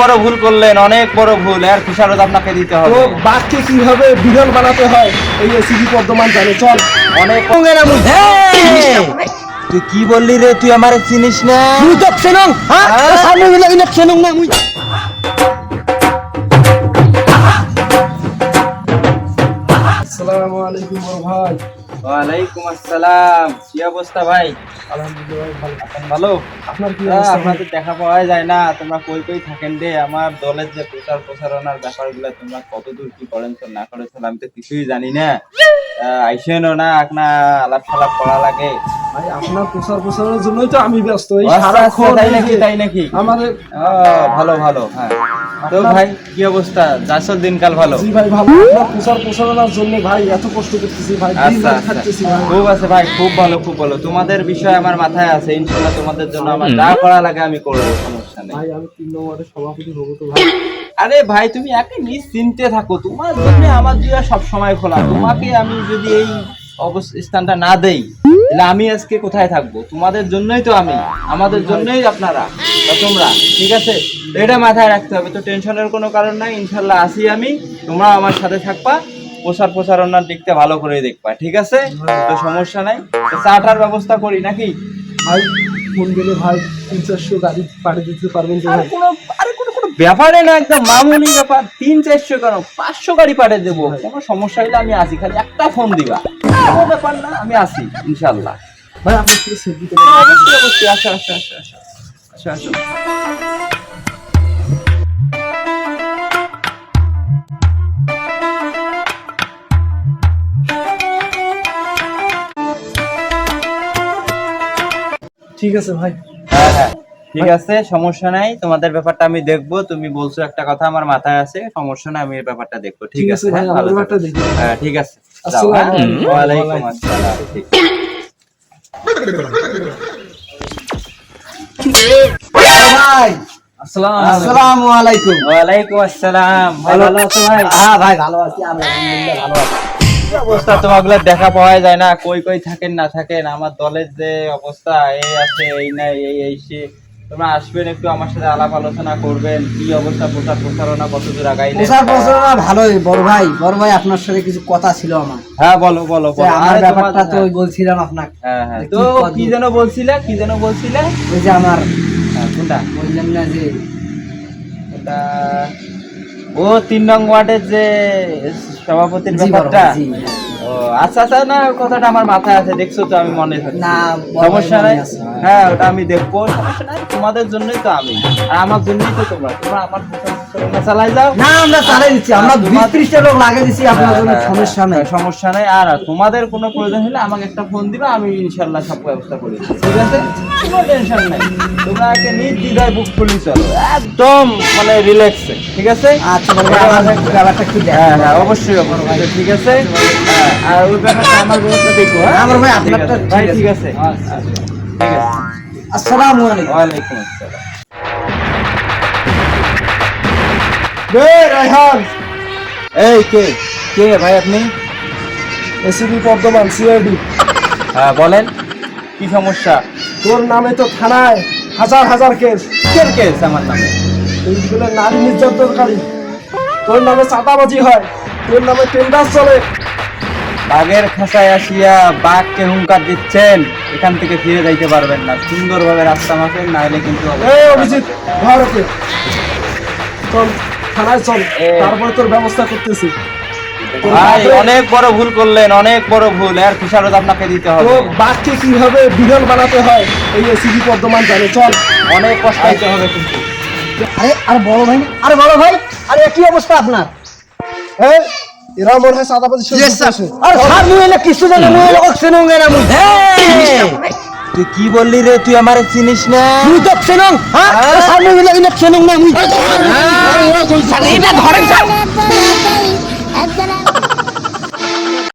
বড় ভুল করলেন অনেক বড় ভুল। এর খেসারত আপনাকে দিতে তো হবে বাঘকে কীভাবে বিড়াল বানাতে হয় এই এসিপি পদ্মমান জানে। চল। অনেক তুই কি বললি রে? তুই আমারে চিনিস না? তুই তো চেনং হ্যাঁ? সামনে গেলে ইনে চেনং না মুই। আসসালামু আলাইকুম বড় ভাই। ওয়ালাইকুম আসসালাম। কি অবস্থা ভাই? আলহামদুলিল্লাহ ভালো। আপনার কি আপনাদের দেখা পাওয়া যায় না। তোমরা কই কই থাকেন রে? আমার দলের যে প্রচার প্রচারণার ব্যাপারগুলো তোমরা কতদূর কি করেন তো না করেছেন আমি তো কিছুই জানি না। আইসেনও না আপনা আলাপ সালাপ করা লাগে। ভাই আপনার প্রচার প্রচারের জন্যই তো আমি ব্যস্ত। এই আচ্ছা, আচ্ছা, সারাক্ষণ তাই নাকি তাই নাকি? আমাদের ভালো ভালো হ্যাঁ। তো ভাই কি অবস্থা? যাচ্ছ দিনকাল ভালো? জি ভাই ভালো। আপনার প্রচার প্রচারণার জন্য ভাই এত কষ্ট করতেছি ভাই আচ্ছা আচ্ছা। খুব আছে ভাই খুব ভালো খুব ভালো। তোমাদের বিষয় আমার মাথায় আছে ইনশাল্লাহ তোমাদের জন্য আমার যা করা লাগে আমি করব সমস্যা নেই। ভাই আমি তিন নম্বরের সভাপতি হব তো ভাই। আরে ভাই তুমি একে নিশ্চিন্তে থাকো। তোমার জন্য আমার দুয়া সব সময় খোলা। তোমাকে আমি যদি এই অবস- স্থানটা না দেই তাহলে আমি আজকে কোথায় থাকব? তোমাদের জন্যই তো আমি আমাদের জন্যই আপনারা তোমরা ঠিক আছে? এটা মাথায় রাখতে হবে তো টেনশনের কোনো কারণ নাই ইনশাল্লাহ আসি আমি তোমরা আমার সাথে থাকবা প্রসার প্রসারণার দিকটা ভালো করে দেখবা ঠিক আছে? তো সমস্যা নাই তো চাটার ব্যবস্থা করি নাকি? ভাই ফোন গেলে ভাই তিন চারশো গাড়ি পাড়ি দিতে পারবেন তো ভাই। কোনো আরে কোনো কোনো ব্যাপারে না একদম মামুলি ব্যাপার তিন চারশো কেন? পাঁচশো গাড়ি পাঠিয়ে দেবো কোনো সমস্যা হলে আমি আসি খালি একটা ফোন দিবা। কোনো ব্যাপার না আমি আসি ইনশাল্লাহ ভাই আপনি একটু দিতে অবশ্যই অবশ্যই আসো আসো আসো আসো। আসো আসো। ঠিক আছে ভাই। হ্যাঁ হ্যাঁ ঠিক আছে সমস্যা নাই তোমাদের ব্যাপারটা আমি দেখব তুমি বলছো একটা কথা আমার মাথায় আছে সমস্যা নাই আমি এই ব্যাপারটা দেখব ঠিক আছে হ্যাঁ, ভালো ব্যাপারটা থেকো। দেখি হ্যাঁ ঠিক আছে আসসালামু হ্যাঁ? আলাইকুম। আসসালাম ভাই আসসালামু আলাইকুম। ওয়ালাইকুম আসসালাম ভালো আছো ভাই? হ্যাঁ ভাই ভালো আছি আলহামদুলিল্লাহ ভালো আছি। অবস্থা? তোমাগুলো দেখা পাওয়া যায় না কই কই থাকেন না থাকেন আমার দলের যে অবস্থা এই আছে এই নাই এই এই সে তোমরা আসবেন একটু আমার সাথে আলাপ আলোচনা করবেন কি অবস্থা প্রচার প্রচারণা কত দূর আগাইলে প্রচার প্রচারণা ভালোই বড় ভাই বড় ভাই আপনার সাথে কিছু কথা ছিল আমার। হ্যাঁ বলো বলো আমার ব্যাপারটা তো বলছিলাম আপনাকে। হ্যাঁ হ্যাঁ। তো কি যেন বলছিলে কি যেন বলছিলে? ওই যে আমার হ্যাঁ, কোনটা? বললাম না যে ওটা ও তিন নং ওয়ার্ডের যে সভাপতির ব্যাপারটা। ও আচ্ছা আচ্ছা না কথাটা আমার মাথায় আছে দেখছ তো আমি মনে না সমস্যা নাই? হ্যাঁ ওটা আমি দেখব সমস্যা নাই তোমাদের জন্যই তো আমি। আর আমার জন্যই তো তোমরা তোমরা আমার চালাই যাও না আমরা চালাই দিচ্ছি। আমরা আর বিশ ত্রিশটা লোক লাগিয়ে দিচ্ছি আপনার হ্যাঁ, জন্য হ্যাঁ, সমস্যা নেই। হ্যাঁ, সমস্যা নেই। আর তোমাদের কোনো প্রয়োজন হলে আমাকে একটা ফোন দিবা আমি ইনশাল্লাহ সব ব্যবস্থা করে ঠিক আছে? কোনো টেনশন নাই। তোমরা একে নিজ বুক খুলি চলো। একদম মানে রিল্যাক্সে ঠিক আছে? আচ্ছা বড় ভাই আমার ব্যাপারটা একটু হ্যাঁ হ্যাঁ অবশ্যই অবশ্যই। ঠিক আছে? আর ওই ব্যাপারটা আমার ব্যবস্থা দেখো হ্যাঁ? আমার ভাই আপনারটা ভাই ঠিক ঠিক আছে। আছে। ঠিক আছে। আসসালামু আলাইকুম। ওয়ালাইকুম আসসালাম। রায়হান। এই কে? কে ভাই আপনি? ACP Padmaman CID. হ্যাঁ বলেন। কি সমস্যা? তোর নামে তো থানায় হাজার হাজার কেস। কিসের কেস আমার নামে? এইগুলো নারী নির্যাতনকারী। তোর নামে চাঁদাবাজি হয়। তোর নামে টেন্ডার চলে। বাঘের খাঁচায় আসিয়া বাঘকে হুঙ্কার দিচ্ছেন এখান থেকে ফিরে যাইতে পারবেন না। সুন্দরভাবে রাস্তা মাপেন নাহলে কিন্তু এই অভিজিৎ ওকে। চল। থানায় চল তারপরে তোর ব্যবস্থা করতেছি। ভাই অনেক বড় ভুল করলেন অনেক বড় ভুল। এর খেসারত আপনাকে দিতে তো বাঘকে কীভাবে বিড়াল বানাতে হয় এই এসিপি পদ্মমান জানে চল। অনেক কষ্ট হইতে হবে কিন্তু। আরে আরে বড় ভাই আরে বড় ভাই আরে কি অবস্থা আপনার? এই, এরা মনে হয় শুরু করতেছে। আরে স্যার মুই এলে কিছু জানে মুই এলে অক্সিজেন উঙ্গে না মুই তুই কি বললি রে? তুই আমারে চিনিস না? তুই তো চেনং হ্যাঁ? হ্যাঁ? স্যার না চেনং না মুই? এটা ধরেন স্যার।